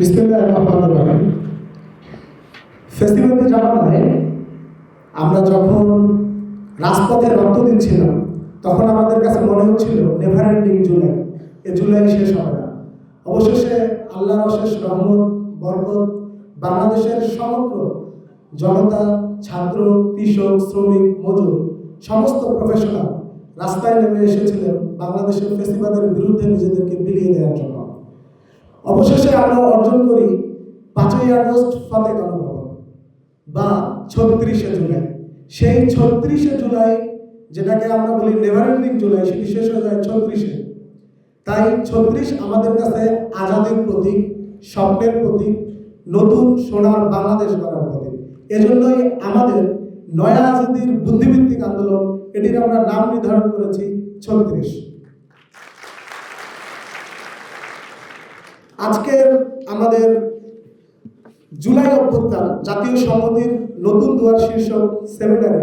বিসমিল্লাহির রহমানির রহিম। আমরা যখন রাজপথে রক্ত দিচ্ছিলাম, তখন আমাদের কাছে মনে হচ্ছিল নেভার এন্ডিং জুলাই, এ জুলাই শেষ হবে না। অবশেষে আল্লাহর অশেষ রহমত, বরকত, বাংলাদেশের সমগ্র জনতা, ছাত্র, কৃষক, শ্রমিক, মজুর, সমস্ত প্রফেশনাল রাস্তায় নেমে এসেছিলেন বাংলাদেশের ফেস্টিভ্যালের বিরুদ্ধে নিজেদেরকে বিলিয়ে দেওয়ার জন্য। অবশেষে আমরা অর্জন করি পাঁচই আগস্ট ফতে গণভবন বা ছত্রিশে জুলাই। সেই ছত্রিশে জুলাই, যেটাকে আমরা বলি নেভার এন্ডিং জুলাই, সেটি শেষ হয়ে যায় ছত্রিশে। তাই ছত্রিশ আমাদের কাছে আজাদের প্রতীক, স্বপ্নের প্রতীক, নতুন সোনার বাংলাদেশ গড়ার প্রতীক। এজন্যই আমাদের নয়া আজাদির বুদ্ধিভিত্তিক আন্দোলন, এটির আমরা নাম নির্ধারণ করেছি ছত্রিশ। আজকের আমাদের জুলাই অভ্যুত্থান জাতীয় সংহতির নতুন দুয়ার শীর্ষক সেমিনারে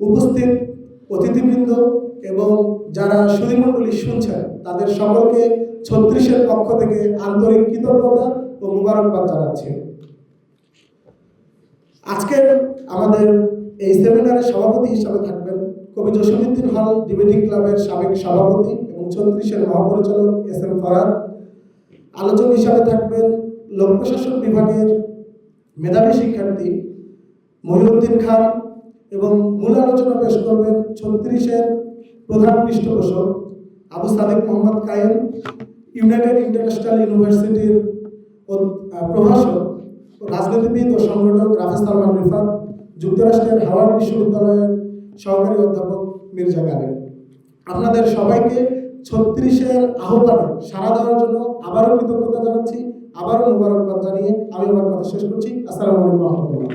উপস্থিত অতিথিবৃন্দ এবং যারা সুধীমণ্ডলী শুনছেন, তাদের সকলকে ছত্রিশের পক্ষ থেকে আন্তরিক কৃতজ্ঞতা ও মুবারকবাদ জানাচ্ছি। আজকের আমাদের এই সেমিনারে সভাপতি হিসাবে থাকবেন কবি জসীমউদ্দিন হল ডিবেটিং ক্লাবের সাবেক সভাপতি এবং ছত্রিশের মহাপরিচালক এস এম ফরাদ। আলোচক হিসাবে থাকবেন লোক প্রশাসন বিভাগের মেধাবী শিক্ষার্থী মহিউদ্দিন খান এবং মূল আলোচনা পেশ করবেন ছত্রিশের প্রধান পৃষ্ঠপোষক আবু সাদেক মোহাম্মদ কায়েম, ইউনাইটেড ইন্টারন্যাশনাল ইউনিভার্সিটির প্রভাষক, রাজনীতিবিদ ও সংগঠক রাফেজ সালমান রিফাত, যুক্তরাষ্ট্রের হাওয়ার্ড বিশ্ববিদ্যালয়ের সহকারী অধ্যাপক মির্জা গালেব আপনাদের সবাইকে ছত্রিশের আহ্বানে সারা দেওয়ার জন্য আবারও কৃতজ্ঞতা জানাচ্ছি, আবারও মোবারকবাদ জানিয়ে আমি আমার কথা শেষ করছি। আসসালামু আলাইকুম রহমতুল্লাহ।